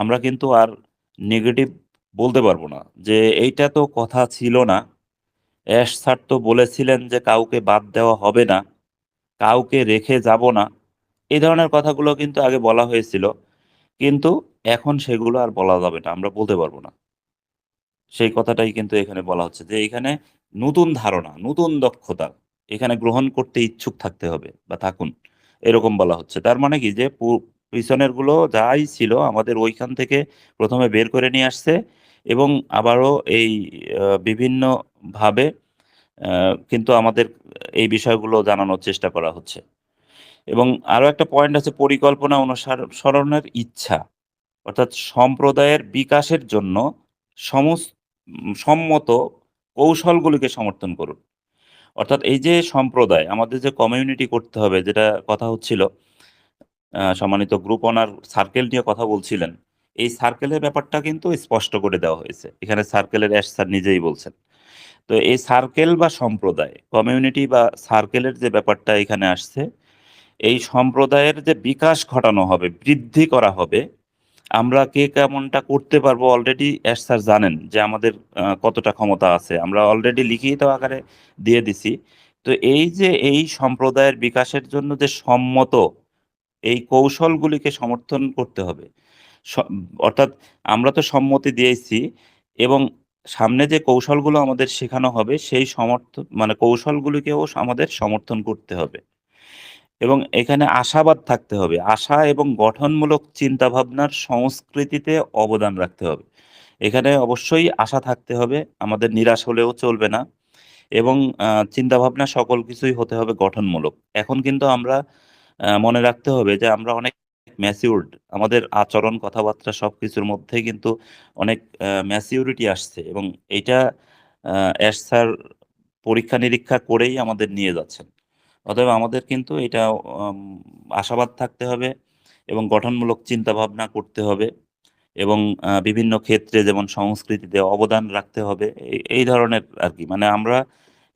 আমরা কিন্তু আর নেগেটিভ বলতে পারব না। যে এইটা তো কথা ছিল না। অ্যাশ স্যার তো বলেছিলেন যে কাউকে বাদ দেওয়া হবে না, কাউকে রেখে যাব না। এই ধরনের কথাগুলো কিন্তু আগে বলা হয়েছিল, কিন্তু এখন সেগুলো আর বলা যাবে না, আমরা বলতে পারব না। সেই কথাটাই কিন্তু এখানে বলা হচ্ছে যে এখানে নতুন ধারণা, নতুন দক্ষতা, এখানে গ্রহণ করতে ইচ্ছুক থাকতে হবে বা থাকুন, এরকম বলা হচ্ছে। তার মানে কি? যে পিছনেরগুলো যাই ছিল আমাদের ওইখান থেকে প্রথমে বের করে নিয়ে আসছে এবং আবারও এই আহ, বিভিন্ন ভাবে কিন্তু আমাদের এই বিষয়গুলো জানানোর চেষ্টা করা হচ্ছে। এবং আরও একটা পয়েন্ট আছে পরিকল্পনা অনুসরণের ইচ্ছা অর্থাৎ সম্প্রদায়ের বিকাশের জন্য সম্মত কৌশলগুলিকে সমর্থন করুন। অর্থাৎ এই যে সম্প্রদায় আমাদের যে কমিউনিটি করতে হবে যেটা কথা হচ্ছিল সম্মানিত গ্রুপ অনার সার্কেল নিয়ে কথা বলছিলেন। এই সার্কেলের ব্যাপারটা কিন্তু স্পষ্ট করে দেওয়া হয়েছে। এখানে সার্কেলের অ্যাশ স্যার নিজেই বলছেন। তো এই সার্কেল বা সম্প্রদায় কমিউনিটি বা সার্কেলের যে ব্যাপারটা এখানে আসছে, এই সম্প্রদায়ের যে বিকাশ ঘটানো হবে, বৃদ্ধি করা হবে, আমরা কে কেমনটা করতে পারব অলরেডি এস স্যার জানেন যে আমাদের কতটা ক্ষমতা আছে। আমরা অলরেডি লিখিত আকারে দিয়ে দিছি। তো এই যে এই সম্প্রদায়ের বিকাশের জন্য যে সম্মত এই কৌশলগুলিকে সমর্থন করতে হবে। অর্থাৎ আমরা তো সম্মতি দিয়েছি এবং সামনে যে কৌশলগুলো আমাদের শেখানো হবে সেই সমর্থন মানে কৌশলগুলিকেও আমাদের সমর্থন করতে হবে। এবং এখানে আশাবাদ থাকতে হবে। আশা এবং গঠনমূলক চিন্তা ভাবনার সংস্কৃতিতে অবদান রাখতে হবে। এখানে অবশ্যই আশা থাকতে হবে, আমাদের নিরাশ হলেও চলবে না এবং চিন্তা ভাবনা সকল কিছুই হতে হবে গঠনমূলক। এখন কিন্তু আমরা মনে রাখতে হবে যে আমরা অনেক ম্যাচিউরড আমাদের আচরণ, কথাবার্তা সব কিছুর মধ্যে কিন্তু অনেক ম্যাচিউরিটি আসছে এবং এইটা স্যার পরীক্ষা নিরীক্ষা করেই আমাদের নিয়ে যাচ্ছেন। অতএব আমাদের কিন্তু এটা আশাবাদ থাকতে হবে এবং গঠনমূলক চিন্তা ভাবনা করতে হবে এবং বিভিন্ন ক্ষেত্রে যেমন সংস্কৃতিতে অবদান রাখতে হবে এই ধরনের আর কি। মানে আমরা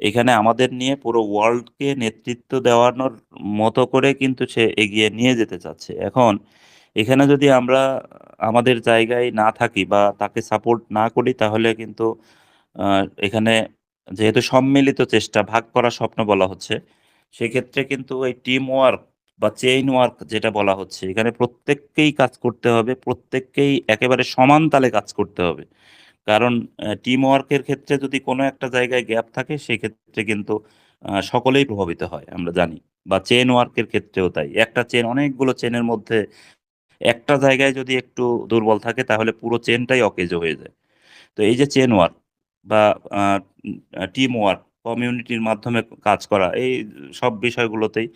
এখানে আমাদের নিয়ে পুরো ওয়ার্ল্ডকে নেতৃত্ব দেওয়ানোর মতো করে কিন্তু সে এগিয়ে নিয়ে যেতে চাচ্ছে। এখন এখানে যদি আমরা, আমাদের জায়গায় না থাকি বা তাকে সাপোর্ট না করি, তাহলে কিন্তু এখানে যেহেতু সম্মিলিত চেষ্টা, ভাগ করা স্বপ্ন বলা হচ্ছে, সেক্ষেত্রে কিন্তু এই টিম ওয়ার্ক বা চেইন ওয়ার্ক যেটা বলা হচ্ছে, এখানে প্রত্যেককেই কাজ করতে হবে, প্রত্যেককেই একেবারে সমান তালে কাজ করতে হবে। কারণ টিম ওয়ার্কের ক্ষেত্রে যদি কোনো একটা জায়গায় গ্যাপ থাকে, সেক্ষেত্রে কিন্তু সকলেই প্রভাবিত হয়, আমরা জানি। বা চেন ওয়ার্কের ক্ষেত্রেও তাই। একটা চেন অনেকগুলো চেনের মধ্যে একটা জায়গায় যদি একটু দুর্বল থাকে, তাহলে পুরো চেনটাই অকেজো হয়ে যায়। তো এই যে চেন ওয়ার্ক বা টিম ওয়ার্ক কমিউনিটির মাধ্যমে কাজ করা, এই সব বিষয়গুলোতেই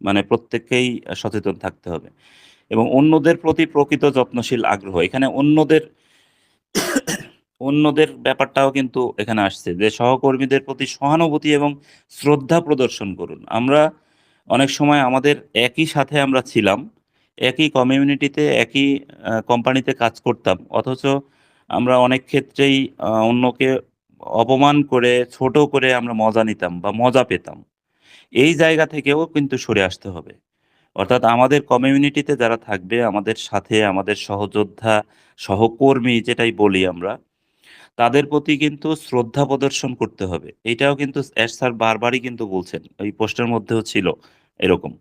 মানে প্রত্যেককেই সচেতন থাকতে হবে। এবং অন্যদের প্রতি প্রকৃত যত্নশীল, আগ্রহ। এখানে অন্যদের অন্যদের ব্যাপারটাও কিন্তু এখানে আসছে যে সহকর্মীদের প্রতি সহানুভূতি এবং শ্রদ্ধা প্রদর্শন করুন। আমরা অনেক সময় আমাদের একই সাথে আমরা ছিলাম, একই কমিউনিটিতে, একই কোম্পানিতে কাজ করতাম, অথচ আমরা অনেক ক্ষেত্রেই অন্যকে অপমান করে, ছোট করে আমরা মজা নিতাম বা মজা পেতাম। এই জায়গা থেকেও কিন্তু সরে আসতে হবে। অর্থাৎ আমাদের কমিউনিটিতে যারা থাকবে, আমাদের সাথে, আমাদের সহযোদ্ধা, সহকর্মী যেটাই বলি আমরা তাদের প্রতি কিন্তু শ্রদ্ধা প্রদর্শন করতে হবে। এটাও কিন্তু এস স্যার বারবারই কিন্তু বলছেন, ওই পোস্টের মধ্যেও ছিল এরকম।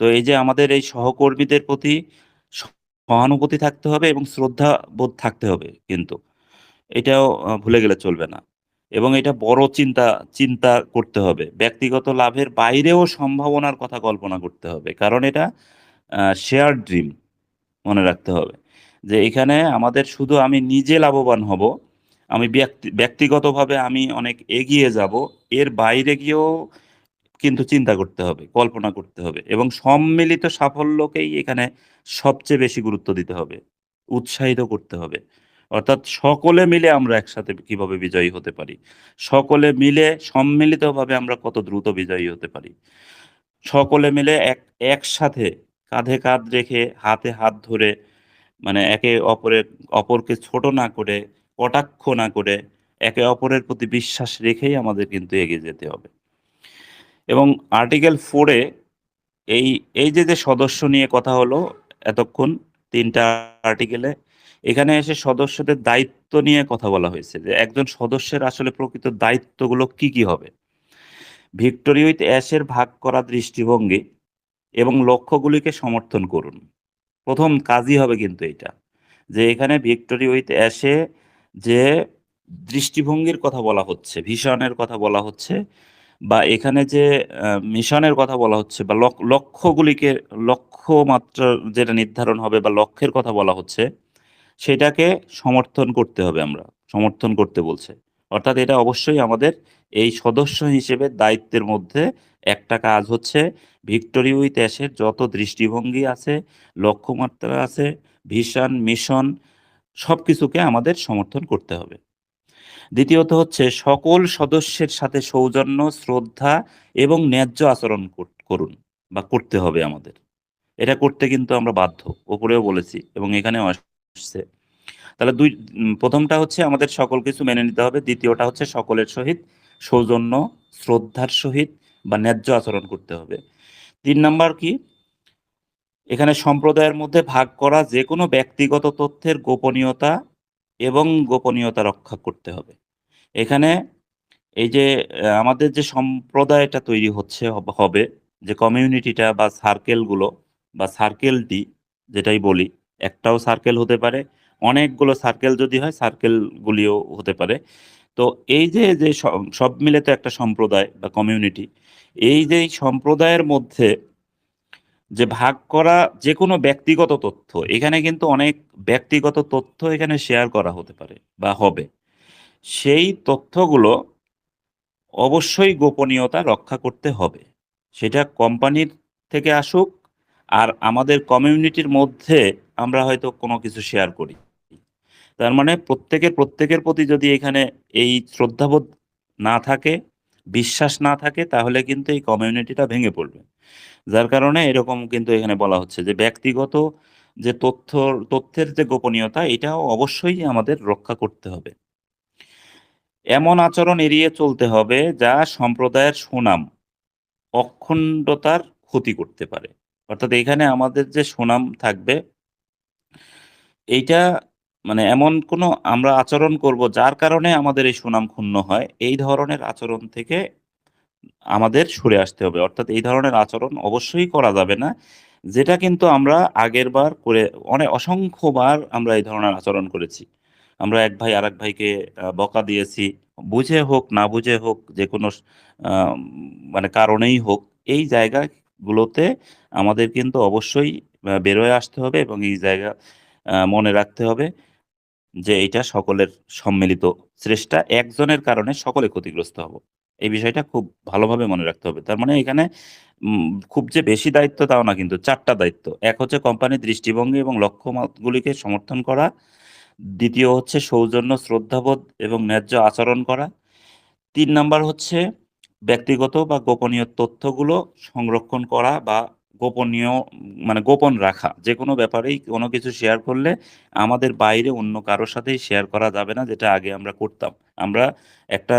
তো এই যে আমাদের এই সহকর্মীদের প্রতি সহানুভূতি থাকতে হবে এবং শ্রদ্ধা বোধ থাকতে হবে কিন্তু। এটাও ভুলে গেলে চলবে না। এবং এটা বড় চিন্তা চিন্তা করতে হবে। ব্যক্তিগত লাভের বাইরেও সম্ভাবনার কথা কল্পনা করতে হবে। কারণ এটা শেয়ার ড্রিম মনে রাখতে হবে। যে এখানে আমাদের শুধু আমি নিজে লাভবান হব আমি ব্যক্তি, ব্যক্তিগতভাবে আমি অনেক এগিয়ে যাব, এর বাইরে গিয়েও কিন্তু চিন্তা করতে হবে, কল্পনা করতে হবে এবং সম্মিলিত সাফল্যকেই এখানে সবচেয়ে বেশি গুরুত্ব দিতে হবে, উৎসাহিত করতে হবে। অর্থাৎ সকলে মিলে আমরা একসাথে কীভাবে বিজয়ী হতে পারি? সকলে মিলে সম্মিলিতভাবে আমরা কত দ্রুত বিজয়ী হতে পারি? সকলে মিলে এক, একসাথে কাঁধে কাঁধ রেখে হাতে হাত ধরে মানে একে অপরের, অপরকে ছোট না করে কটাক্ষ না করে একে অপরের প্রতি বিশ্বাস রেখেই আমাদের কিন্তু এগিয়ে যেতে হবে। এবং আর্টিকেল ফোরে এই এই যে যে সদস্য নিয়ে কথা হলো এতক্ষণ তিনটা আর্টিকেলে, এখানে এসে সদস্যদের দায়িত্ব নিয়ে কথা বলা হয়েছে যে একজন সদস্যের আসলে প্রকৃত দায়িত্বগুলো কি কি হবে? ভিক্টোরি উইথ অ্যাশের ভাগ করা দৃষ্টিভঙ্গি এবং লক্ষ্যগুলিকে সমর্থন করুন। প্রথম কাজই হবে কিন্তু এটা, যে এখানে ভিক্টোরি উইথ অ্যাশে যে দৃষ্টিভঙ্গির কথা বলা হচ্ছে ভিশনের কথা বলা হচ্ছে বা এখানে যে মিশনের কথা বলা হচ্ছে বা লক- লক্ষ্যগুলিকে, লক্ষ্যমাত্রা যেটা নির্ধারণ হবে বা লক্ষ্যের কথা বলা হচ্ছে, সেটাকে সমর্থন করতে হবে আমরা, সমর্থন করতে বলছে। অর্থাৎ এটা অবশ্যই আমাদের এই সদস্য হিসেবে দায়িত্বের মধ্যে একটা কাজ হচ্ছে, ভিক্টোরি উইথ অ্যাশের যত দৃষ্টিভঙ্গি আছে, লক্ষ্যমাত্রা আছে ভিশন মিশন সব কিছুকে আমাদের সমর্থন করতে হবে। দ্বিতীয়ত হচ্ছে সকল সদস্যের সাথে সৌজন্য, শ্রদ্ধা এবং ন্যায্য আচরণ করুন বা করতে হবে আমাদের। এটা করতে কিন্তু আমরা বাধ্য, ওপরেও বলেছি এবং এখানেও আসছে। তাহলে দুই প্রথমটা হচ্ছে আমাদের সকল কিছু মেনে নিতে হবে, দ্বিতীয়টা হচ্ছে সকলের সহিত সৌজন্য, শ্রদ্ধার সহিত বা ন্যায্য আচরণ করতে হবে। তিন নাম্বার কি? এখানে সম্প্রদায়ের মধ্যে ভাগ করা যে কোনো ব্যক্তিগত তথ্যের গোপনীয়তা এবং গোপনীয়তা রক্ষা করতে হবে। এখানে এই যে আমাদের যে সম্প্রদায়টা তৈরি হচ্ছে, হবে যে কমিউনিটিটা বা সার্কেলগুলো বা সার্কেলটি যেটাই বলি, একটাও সার্কেল হতে পারে, অনেকগুলো সার্কেল যদি হয়, সার্কেলগুলিও হতে পারে। তো এই যে যে সব মিলে তো একটা সম্প্রদায় বা কমিউনিটি, এই যে সম্প্রদায়ের মধ্যে যে ভাগ করা যে কোনো ব্যক্তিগত তথ্য, এখানে কিন্তু অনেক ব্যক্তিগত তথ্য এখানে শেয়ার করা হতে পারে বা হবে। সেই তথ্যগুলো অবশ্যই গোপনীয়তা রক্ষা করতে হবে। সেটা কোম্পানির থেকে আসুক আর আমাদের কমিউনিটির মধ্যে আমরা হয়তো কোনো কিছু শেয়ার করি। তার মানে প্রত্যেকের প্রত্যেকের প্রতি যদি এখানে এই শ্রদ্ধাবোধ না থাকে, বিশ্বাস না থাকে, তাহলে কিন্তু এই কমিউনিটিটা ভেঙে পড়বে। যার কারণে এরকম কিন্তু এখানে বলা হচ্ছে যে ব্যক্তিগত যে তথ্য তথ্যের যে গোপনীয়তা, এটাও অবশ্যই আমাদের রক্ষা করতে হবে। এমন আচরণ এড়িয়ে চলতে হবে যা সম্প্রদায়ের সুনাম, অখণ্ডতার ক্ষতি করতে পারে। অর্থাৎ এখানে আমাদের যে সুনাম থাকবে, এইটা মানে এমন কোনো আমরা আচরণ করব যার কারণে আমাদের এই সুনাম ক্ষুণ্ণ হয়, এই ধরনের আচরণ থেকে আমাদের সরে আসতে হবে। অর্থাৎ এই ধরনের আচরণ অবশ্যই করা যাবে না, যেটা কিন্তু আমরা আগের বার করে অনেক অসংখ্যবার আমরা এই ধরনের আচরণ করেছি। আমরা এক ভাই আরেক ভাইকে বকা দিয়েছি, বুঝে হোক, না বুঝে হোক যে কোনো মানে কারণেই হোক, এই জায়গাগুলোতে আমাদের কিন্তু অবশ্যই বেরোয় আসতে হবে এবং এই জায়গা মনে রাখতে হবে যে এটা সকলের সম্মিলিত শ্রেষ্ঠা একজনের কারণে সকলে ক্ষতিগ্রস্ত হব। এই বিষয়টা খুব ভালোভাবে মনে রাখতে হবে। তার মানে এখানে খুব যে বেশি দায়িত্ব তাও না কিন্তু চারটা দায়িত্ব। এক হচ্ছে কোম্পানির দৃষ্টিভঙ্গি এবং লক্ষ্যগুলিকে সমর্থন করা। দ্বিতীয় হচ্ছে সৌজন্য, শ্রদ্ধাবোধ এবং ন্যায্য আচরণ করা। তিন নাম্বার হচ্ছে ব্যক্তিগত বা গোপনীয় তথ্যগুলো সংরক্ষণ করা বা গোপনীয় মানে গোপন রাখা। যে কোনো ব্যাপারেই কোনো কিছু শেয়ার করলে আমাদের বাইরে অন্য কারোর সাথেই শেয়ার করা যাবে না, যেটা আগে আমরা করতাম। আমরা একটা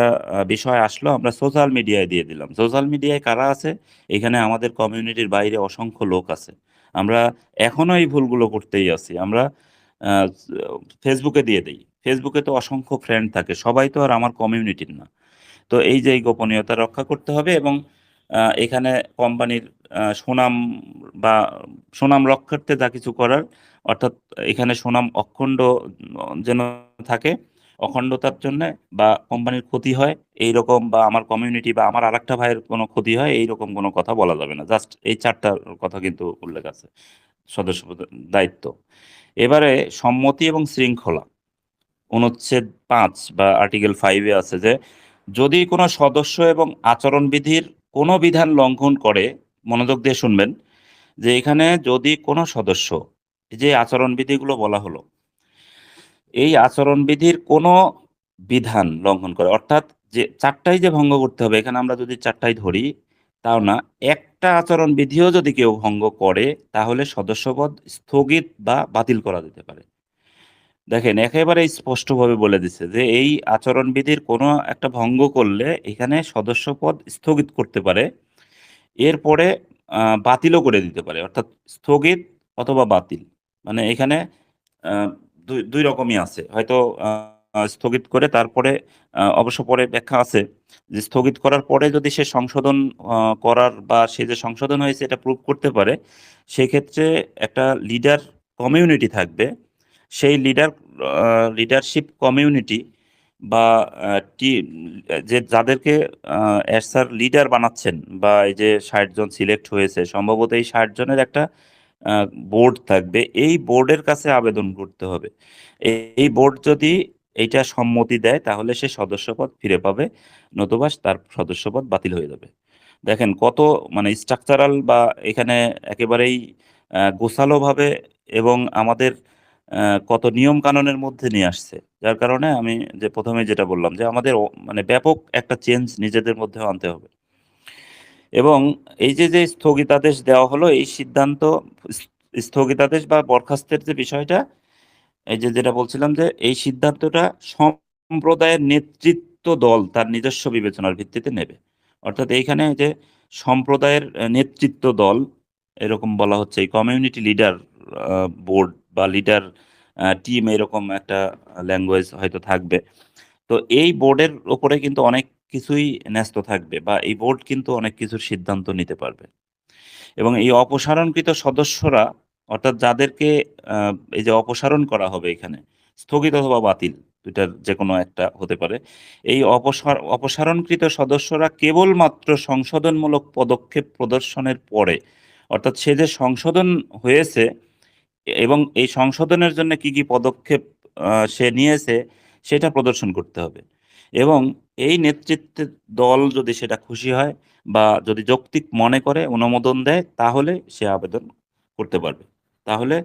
বিষয় আসলো, আমরা সোশ্যাল মিডিয়ায় দিয়ে দিলাম। সোশ্যাল মিডিয়ায় কারা আছে? এখানে আমাদের কমিউনিটির বাইরে অসংখ্য লোক আছে। আমরা এখনও এই ভুলগুলো করতেই আছি। আমরা ফেসবুকে দিয়ে দিই। ফেসবুকে তো অসংখ্য ফ্রেন্ড থাকে। সবাই তো আর আমার কমিউনিটির না। তো এই যে গোপনীয়তা রক্ষা করতে হবে এবং এখানে কোম্পানির সুনাম বা সুনাম রক্ষার্থে যা কিছু করার, অর্থাৎ এখানে সুনাম অখণ্ড যেন থাকে অখণ্ডতার জন্য বা কোম্পানির ক্ষতি হয় এই রকম বা আমার কমিউনিটি বা আমার আরেকটা ভাইয়ের কোনো ক্ষতি হয় এই রকম কোনো কথা বলা যাবে না। জাস্ট এই চারটার কথা কিন্তু উল্লেখ আছে সদস্য দায়িত্ব। এবারে সম্মতি এবং শৃঙ্খলা। অনুচ্ছেদ পাঁচ বা আর্টিকেল ফাইভে আছে যে, যদি কোনো সদস্য এবং আচরণবিধির কোনো বিধান লঙ্ঘন করে, মনোযোগ দিয়ে শুনবেন যে এখানে যদি কোনো সদস্য, যে আচরণবিধিগুলো বলা হলো এই আচরণবিধির কোনো বিধান লঙ্ঘন করে। অর্থাৎ যে চারটাই যে ভঙ্গ করতে হবে, এখানে আমরা যদি চারটাই ধরি, তাও না, একটা আচরণবিধিও যদি কেউ ভঙ্গ করে, তাহলে সদস্যপদ স্থগিত বা বাতিল করা যেতে পারে। দেখেন একেবারে স্পষ্টভাবে বলে দিচ্ছে যে এই আচরণবিধির কোনো একটা ভঙ্গ করলে এখানে সদস্যপদ স্থগিত করতে পারে, এরপরে বাতিলও করে দিতে পারে। অর্থাৎ স্থগিত অথবা বাতিল। মানে এখানে দুই দুই রকমই আছে। হয়তো স্থগিত করে তারপরে অবশ্য পরে ব্যাখ্যা আছে যে স্থগিত করার পরে যদি সে সংশোধন করার বা সে যে সংশোধন হয়েছে এটা প্রুভ করতে পারে, সেক্ষেত্রে একটা লিডার কমিউনিটি থাকবে। সেই লিডার লিডারশিপ কমিউনিটি বা যে যাদেরকে স্যার লিডার বানাচ্ছেন বা এই যে ষাট জন সিলেক্ট হয়েছে, সম্ভবত এই ষাট জনের একটা বোর্ড থাকবে। এই বোর্ডের কাছে আবেদন করতে হবে। এই- বোর্ড যদি এইটা সম্মতি দেয়, তাহলে সে সদস্যপদ ফিরে পাবে, নতুবা তার সদস্যপদ বাতিল হয়ে যাবে। দেখেন কত মানে স্ট্রাকচারাল বা এখানে একেবারেই গোছালোভাবে এবং আমাদের কত নিয়ম কানুনের মধ্যে নিয়ে আসছে। যার কারণে আমি যে প্রথমে যেটা বললাম যে আমাদের মানে ব্যাপক একটা চেঞ্জ নিজেদের মধ্যে আনতে হবে। এবং এই যে যে স্থগিতাদেশ দেওয়া হলো, এই সিদ্ধান্ত স্থগিতাদেশ বা বরখাস্তের যে বিষয়টা, এই যে, যেটা বলছিলাম যে, এই সিদ্ধান্তটা সম্প্রদায়ের নেতৃত্ব দল তার নিজস্ব বিবেচনার ভিত্তিতে নেবে। অর্থাৎ এইখানে যে সম্প্রদায়ের নেতৃত্ব দল, এরকম বলা হচ্ছে, এই কমিউনিটি লিডার বোর্ড বা লিডার টিম এরকম একটা ল্যাঙ্গুয়েজ হয়তো থাকবে। তো এই বোর্ডের ওপরে কিন্তু অনেক কিছুই ন্যস্ত থাকবে বা এই বোর্ড কিন্তু অনেক কিছুর সিদ্ধান্ত নিতে পারবে। এবং এই অপসারণকৃত সদস্যরা, অর্থাৎ যাদেরকে এই যে অপসারণ করা হবে এখানে, স্থগিত অথবা বাতিল, দুইটার যে কোনো একটা হতে পারে, এই অপসার, অপসারণকৃত সদস্যরা কেবলমাত্র সংশোধনমূলক পদক্ষেপ প্রদর্শনের পরে, অর্থাৎ সে যে সংশোধন হয়েছে, এবং এই সংশোধনের জন্য কি কি পদক্ষেপ সে নিয়েছে সেটা প্রদর্শন করতে হবে। এবং এই নেতৃত্বের দল যদি সেটা খুশি হয় বা যদি যৌক্তিক মনে করে, অনুমোদন দেয়, তাহলে সে আবেদন করতে পারবে। তাহলে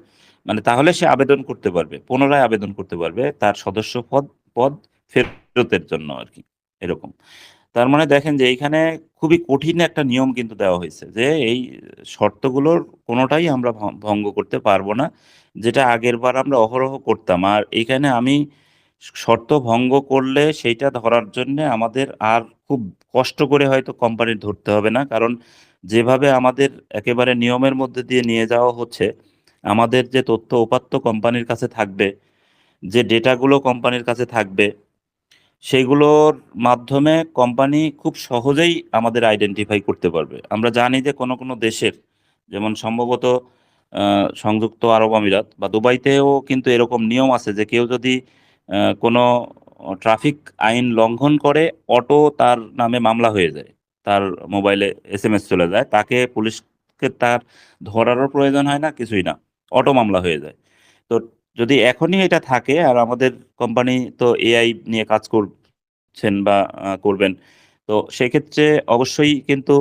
মানে তাহলে সে আবেদন করতে পারবে, পুনরায় আবেদন করতে পারবে তার সদস্য পদ পদ ফেরতের জন্য আর কি, এরকম। তার মানে দেখেন যে এইখানে খুবই কঠিন একটা নিয়ম কিন্তু দেওয়া হয়েছে যে এই শর্তগুলোর কোনোটাই আমরা ভঙ্গ করতে পারব না, যেটা আগের বার আমরা অহরহ করতাম। আর এইখানে আমি শর্ত ভঙ্গ করলে সেইটা ধরার জন্য আমাদের আর খুব কষ্ট করে হয়তো কোম্পানির ধরতে হবে না। কারণ যেভাবে আমাদের একেবারে নিয়মের মধ্যে দিয়ে নিয়ে যাওয়া হচ্ছে, আমাদের যে তথ্য উপাত্ত কোম্পানির কাছে থাকবে, যে ডেটাগুলো কোম্পানির কাছে থাকবে সেইগুলোর মাধ্যমে কোম্পানি খুব সহজেই আমাদের আইডেন্টিফাই করতে পারবে। আমরা জানি যে কোনো কোনো দেশের, যেমন সম্ভবত সংযুক্ত আরব আমিরাত বা দুবাইতেও কিন্তু এরকম নিয়ম আছে যে কেউ যদি কোনো ট্রাফিক আইন লঙ্ঘন করে অটো তার নামে মামলা হয়ে যায়। তার মোবাইলে এস এম এস চলে যায়। তাকে পুলিশকে তার ধরারও প্রয়োজন হয় না, কিছুই না। অটো মামলা হয়ে যায়। তো যদি এখনই এটা থাকে, আর আমাদের কোম্পানি তো এআই নিয়ে কাজ করছেন বা করবেন, তো সেক্ষেত্রে অবশ্যই কিন্তু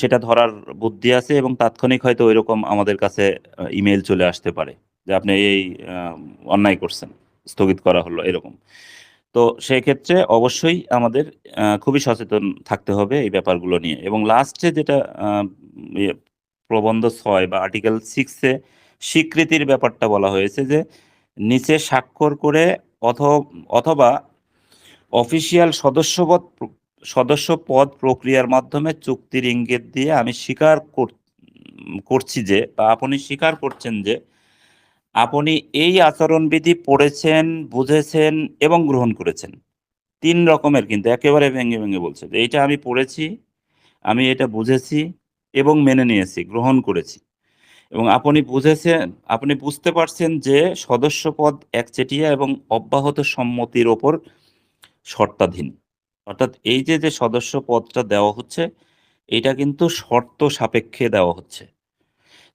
সেটা ধরার বুদ্ধি আছে এবং তাৎক্ষণিক হয়তো ওইরকম আমাদের কাছে ইমেল চলে আসতে পারে যে আপনি এই অন্যায় করছেন। স্থগিত করা হলো এরকম। তো সেক্ষেত্রে অবশ্যই আমাদের খুবই সচেতন থাকতে হবে এই ব্যাপারগুলো নিয়ে। এবং লাস্টে যেটা ইয়ে, প্রবন্ধ ছয় বা আর্টিকেল সিক্সে স্বীকৃতির ব্যাপারটা বলা হয়েছে যে নিচে স্বাক্ষর করে অথ- অথবা অফিসিয়াল সদস্যপদ সদস্য পদ প্রক্রিয়ার মাধ্যমে চুক্তির ইঙ্গিত দিয়ে আমি স্বীকার কর- করছি যে বা আপনি স্বীকার করছেন যে আপনি এই আচরণবিধি পড়েছেন, বুঝেছেন এবং গ্রহণ করেছেন। তিন রকমের কিন্তু, একেবারে ভেঙে ভেঙে বলছে যে, এইটা আমি পড়েছি, আমি এটা বুঝেছি এবং মেনে নিয়েছি, গ্রহণ করেছি। এবং আপনি বুঝেছেন, আপনি বুঝতে পারছেন যে, সদস্যপদ একচেটিয়া এবং অব্যাহত সম্মতির ওপর শর্তাধীন। অর্থাৎ এই যে যে সদস্য পদটা দেওয়া হচ্ছে এটা কিন্তু শর্ত সাপেক্ষে দেওয়া হচ্ছে।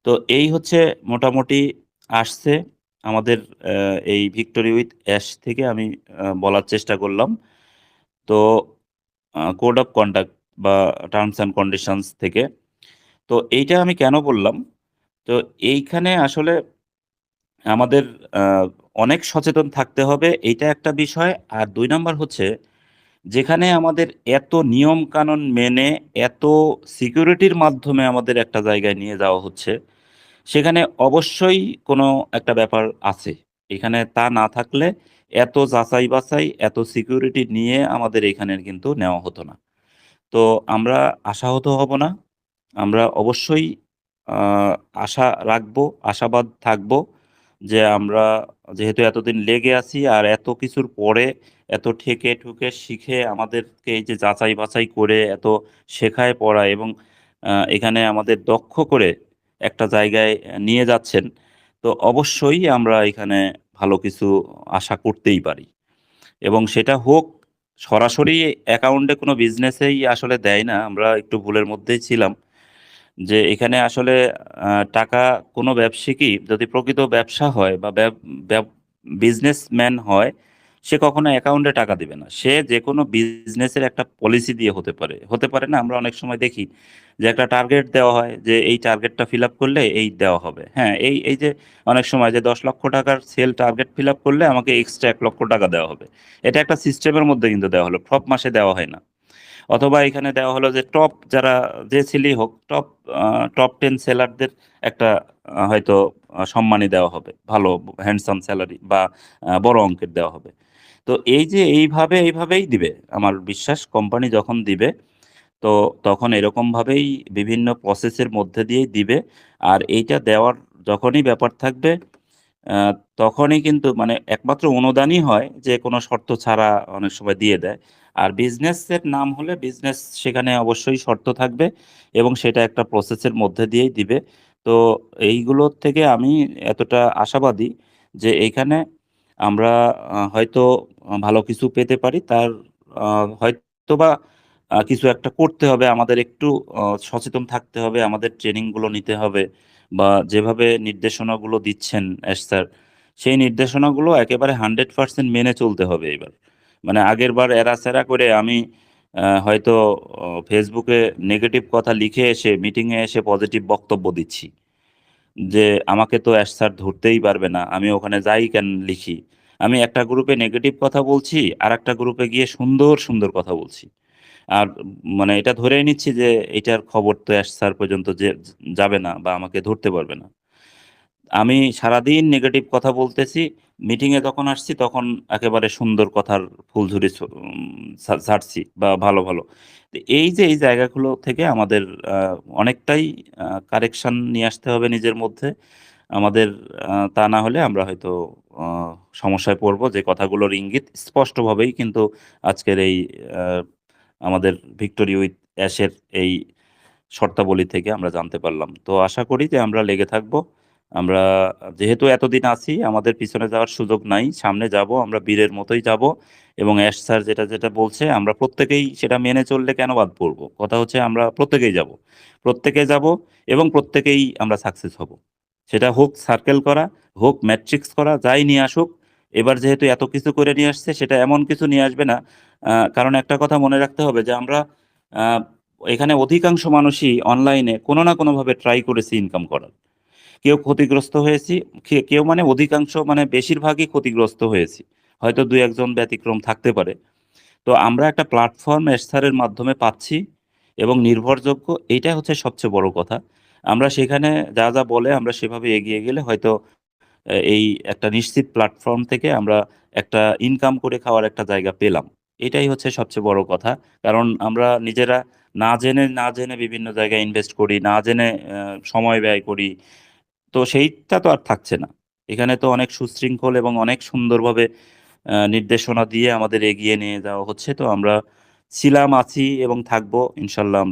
তো এই হচ্ছে মোটামুটি আসছে। আমাদের এই ভিক্টোরি উইথ অ্যাশ থেকে আমি বলার চেষ্টা করলাম। তো কোড অফ কন্ডাক্ট বা টার্মস অ্যান্ড কন্ডিশনস থেকে। তো, এইটা আমি কেন বললাম? তো, এইখানে আসলে আমাদের অনেক সচেতন থাকতে হবে। এইটা একটা বিষয়। আর দুই নম্বর হচ্ছে, যেখানে আমাদের এত নিয়ম কানুন মেনে, এত সিকিউরিটির মাধ্যমে আমাদের একটা জায়গায় নিয়ে যাওয়া হচ্ছে। সেখানে অবশ্যই কোনো একটা ব্যাপার আছে। এখানে তা না থাকলে এত যাচাই বাছাই এত সিকিউরিটি নিয়ে আমাদের এখানের কিন্তু নেওয়া হতো না। তো আমরা আশাহত হব না। আমরা অবশ্যই আশা রাখব, আশাবাদ থাকব যে আমরা যেহেতু এতদিন লেগে আছি আর এত কিছুর পরে এত ঠেকে ঠুকে শিখে আমাদেরকে এই যে যাচাই বাছাই করে এত শেখায় পড়ায় এবং এখানে আমাদের দক্ষ করে একটা জায়গায় নিয়ে যাচ্ছেন, তো অবশ্যই আমরা এখানে ভালো কিছু আশা করতেই পারি। এবং সেটা হোক, সরাসরি অ্যাকাউন্টে কোনো বিজনেসেই আসলে দেয় না, আমরা একটু ভুলের মধ্যেই ছিলাম, যে এখানে আসলে টাকা কোনো ব্যবসায়িকই যদি প্রকৃত ব্যবসা হয় বা বিজনেসম্যান হয় সে কখনো অ্যাকাউন্টে টাকা দিবে না। সে যে কোনো বিজনেসের একটা পলিসি দিয়ে হতে পারে। হতে পারে না আমরা অনেক সময় দেখি যে একটা টার্গেট দেওয়া হয় যে এই টার্গেটটা ফিল আপ করলে এই দেওয়া হবে। হ্যাঁ এই এই যে অনেক সময় যে দশ লক্ষ টাকার সেল টার্গেট ফিল আপ করলে আমাকে এক্সট্রা এক লক্ষ টাকা দেওয়া হবে। এটা একটা সিস্টেমের মধ্যে কিন্তু দেওয়া হলো সব মাসে দেওয়া হয় না। অথবা এখানে দেওয়া হলো যে টপ যারা যে ছেলেই হোক টপ টপ টেন সেলারদের একটা হয়তো আহ, সম্মানী দেওয়া হবে ভালো হ্যান্ডসাম স্যালারি বা বড় অঙ্কের দেওয়া হবে। তো এই যে এইভাবে, এইভাবেই দিবে। আমার বিশ্বাস কোম্পানি যখন দিবে, তো তখন এরকমভাবেই বিভিন্ন প্রসেসের মধ্যে দিয়েই দিবে। আর এইটা দেওয়ার যখনই ব্যাপার থাকবে তখনই কিন্তু মানে একমাত্র অনুদানই হয় যে কোনো শর্ত ছাড়া অনেক সময় দিয়ে দেয়। আর বিজনেসের নাম হলে বিজনেস সেখানে অবশ্যই শর্ত থাকবে এবং সেটা একটা প্রসেসের মধ্যে দিয়েই দিবে। তো এইগুলোর থেকে আমি এতটা আশাবাদী যে এইখানে আমরা হয়তো ভালো কিছু পেতে পারি। তার হয়তো বা কিছু একটা করতে হবে। আমাদের একটু সচেতন থাকতে হবে। আমাদের ট্রেনিংগুলো নিতে হবে বা যেভাবে নির্দেশনাগুলো দিচ্ছেন এস স্যার, সেই নির্দেশনাগুলো একেবারে হান্ড্রেড পার্সেন্ট মেনে চলতে হবে এবার মানে আগের বার এরা সেরা করে আমি হয়তো ফেসবুকে নেগেটিভ কথা লিখে এসে মিটিংয়ে এসে পজিটিভ বক্তব্য দিচ্ছি। যে আমাকে তো অ্যাশ স্যার ধরতেই পারবে না। আমি ওখানে যাই কেন লিখি? আমি একটা গ্রুপে নেগেটিভ কথা বলছি আর একটা গ্রুপে গিয়ে সুন্দর সুন্দর কথা বলছি। আর মানে এটা ধরেই নিচ্ছি যে এটার খবর তো স্যার পর্যন্ত যে যাবে না বা আমাকে ধরতে পারবে না। আমি সারাদিন নেগেটিভ কথা বলতেছি মিটিংয়ে যখন আসছি তখন একেবারে সুন্দর কথার ফুলঝুরি ছাড়ছি বা ভালো ভালো। এই যে এই জায়গাগুলো থেকে আমাদের অনেকটাই কারেকশন নিয়ে আসতে হবে নিজের মধ্যে। আমাদের তা না হলে আমরা হয়তো সমস্যায় পড়ব। যে কথাগুলোর ইঙ্গিত স্পষ্টভাবেই কিন্তু আজকের এই আমাদের ভিক্টোরি উইথ অ্যাশের এই শর্তাবলী থেকে আমরা জানতে পারলাম। তো আশা করি যে আমরা লেগে থাকব। আমরা যেহেতু এতদিন আছি, আমাদের পিছনে যাওয়ার সুযোগ নাই, সামনে যাব, আমরা বীরের মতোই যাব এবং অ্যাশ স্যার যেটা যেটা বলছে, আমরা প্রত্যেকেই সেটা মেনে চললে কেন বাদ পড়ব? কথা হচ্ছে আমরা প্রত্যেকেই যাব। প্রত্যেকে যাব এবং প্রত্যেকেই আমরা সাকসেস হব। সেটা হোক সার্কেল করা, হোক ম্যাট্রিক্স করা, যাই নিয়ে আসুক, এবার যেহেতু এত কিছু করে নিয়ে আসছে, সেটা এমন কিছু নিয়ে আসবে না। কারণ একটা কথা মনে রাখতে হবে যে আমরা এখানে অধিকাংশ মানুষই অনলাইনে কোনো না কোনোভাবে ট্রাই করেছি ইনকাম করার। কেউ ক্ষতিগ্রস্ত হয়েছি কেউ মানে অধিকাংশ মানে বেশিরভাগই ক্ষতিগ্রস্ত হয়েছি। হয়তো দু একজন ব্যতিক্রম থাকতে পারে। তো আমরা একটা প্ল্যাটফর্ম এস্থারের মাধ্যমে পাচ্ছি এবং নির্ভরযোগ্য এইটা হচ্ছে সবচেয়ে বড় কথা। আমরা সেখানে যা যা বলে আমরা সেভাবে এগিয়ে গেলে হয়তো এই একটা নিশ্চিত প্ল্যাটফর্ম থেকে আমরা একটা ইনকাম করে খাওয়ার একটা জায়গা পেলাম। এটাই হচ্ছে সবচেয়ে বড় কথা। কারণ আমরা নিজেরা না জেনে না জেনে বিভিন্ন জায়গায় ইনভেস্ট করি, না জেনে সময় ব্যয় করি। তো সেইটা তো আর থাকছে না। এখানে তো অনেক সুশৃঙ্খল এবং অনেক সুন্দরভাবে নির্দেশনা দিয়ে আমাদের এগিয়ে নিয়ে যাওয়া হচ্ছে। তো আমরা ছিলাম, আছি এবং থাকব, ইনশাল্লাহ আমরা